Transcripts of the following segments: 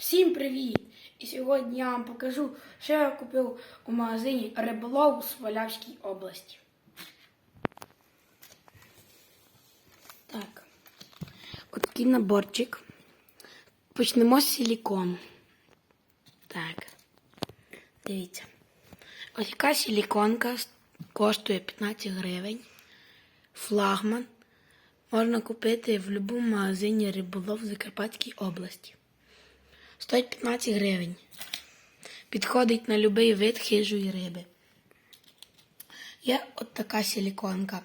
Всім привіт! І сьогодні я вам покажу, що я купив у магазині Риболов у Свалявській області. Так, от наборчик. Почнемо з силікону. Так. Дивіться. Ось яка силіконка коштує 15 гривень. Флагман. Можна купити в будь-якому магазині риболов в Закарпатській області. Стоїть 15 гривень. Підходить на будь-який вид хижої риби. Є от така силіконка.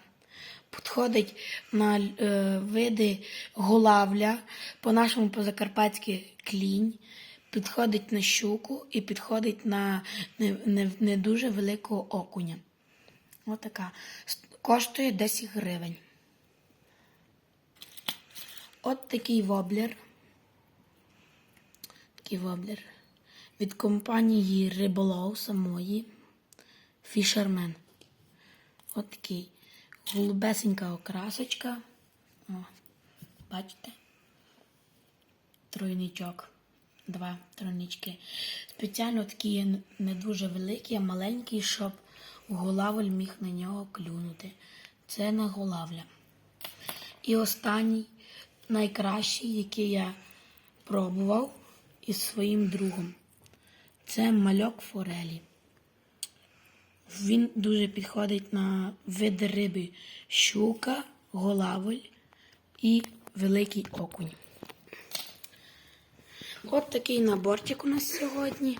Підходить на е, види голавля, по-нашому по-закарпатськи клінь, підходить на щуку і підходить на не, не, не дуже великого окуня. Ось така. Коштує 10 гривень. От такий воблер. Такий воблер. Від компанії Риболов самої. Fisherman. От такий. Голубесенька окрасочка. О, бачите? Тройничок. Два тройнички. Спеціально такі не дуже великі, а маленький, щоб голавль міг на нього клюнути. Це на голавля. І останній, найкращий, який я пробував із своїм другом. Це мальок форелі. Він дуже підходить на види риби щука, голавль і великий окунь. От такий наборчик у нас сьогодні.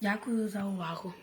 Дякую за увагу.